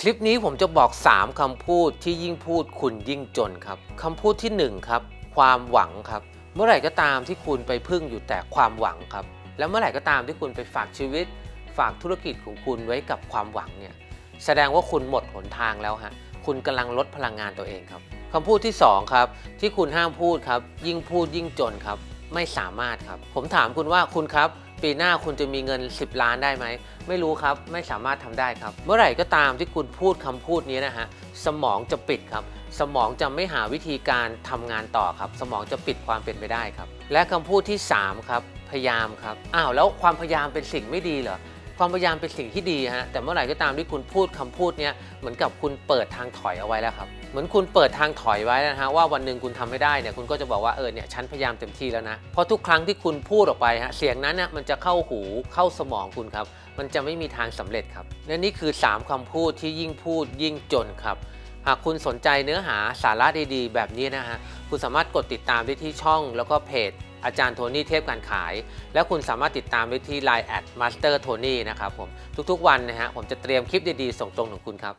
คลิปนี้ผมจะบอก 3คำพูดที่ยิ่งพูดคุณยิ่งจนครับคำพูดที่ 1 ครับ ความหวังครับ เมื่อไหร่ก็ตามที่คุณไปพึ่งอยู่แต่ความหวังครับ แล้วเมื่อไหร่ก็ตามที่คุณไปฝากชีวิต ฝากธุรกิจของคุณไว้กับความหวังเนี่ยแสดงว่าคุณหมดหนทางแล้วฮะคุณกำลังลดพลังงานตัวเองครับคำพูดที่สองครับ ที่คุณห้ามพูดครับ ยิ่งพูดยิ่งจนครับ ไม่สามารถครับ ผมถามคุณว่าคุณครับ ปีหน้าคุณจะมีเงิน 10 ล้านได้ไหม ไม่รู้ครับ ไม่สามารถทำได้ครับ เมื่อไหร่ก็ตามที่คุณพูดคำพูดนี้นะฮะ สมองจะปิดครับ สมองจะไม่หาวิธีการทำงานต่อครับ สมองจะปิดความเป็นไปได้ครับ และคำพูดที่ 3 ครับ พยายามครับ อ้าวแล้วความพยายามเป็นสิ่งไม่ดีเหรอ ความพยายามเป็นสิ่งที่ดีฮะแต่เมื่อไหร่ก็ตามที่คุณพูดคำพูดเนี้ยเหมือนกับคุณเปิดทางถอยเอาไว้แล้วครับเหมือนคุณเปิดทางถอยไว้นะฮะว่าวันหนึ่งคุณทำไม่ได้เนี่ยคุณก็จะบอกว่าเออเนี่ยฉันพยายามเต็มที่แล้วนะเพราะทุกครั้งที่คุณพูดออกไปฮะเสียงนั้นเนี่ยมันจะเข้าหูเข้าสมองคุณครับมันจะไม่มีทางสำเร็จครับและนี่คือ 3คำพูดที่ยิ่งพูดยิ่งจนครับหากคุณสนใจเนื้อหาสาระดีๆ แบบนี้นะฮะคุณสามารถกดติดตามได้ที่ช่องแล้วก็เพจ อาจารย์โทนี่เทพการขาย แล้วคุณสามารถติดตามได้ที่ Line แอดมาสเตอร์โทนี่นะครับผมทุกๆวันนะฮะผมจะเตรียมคลิปดีๆ ส่งตรงถึงคุณครับ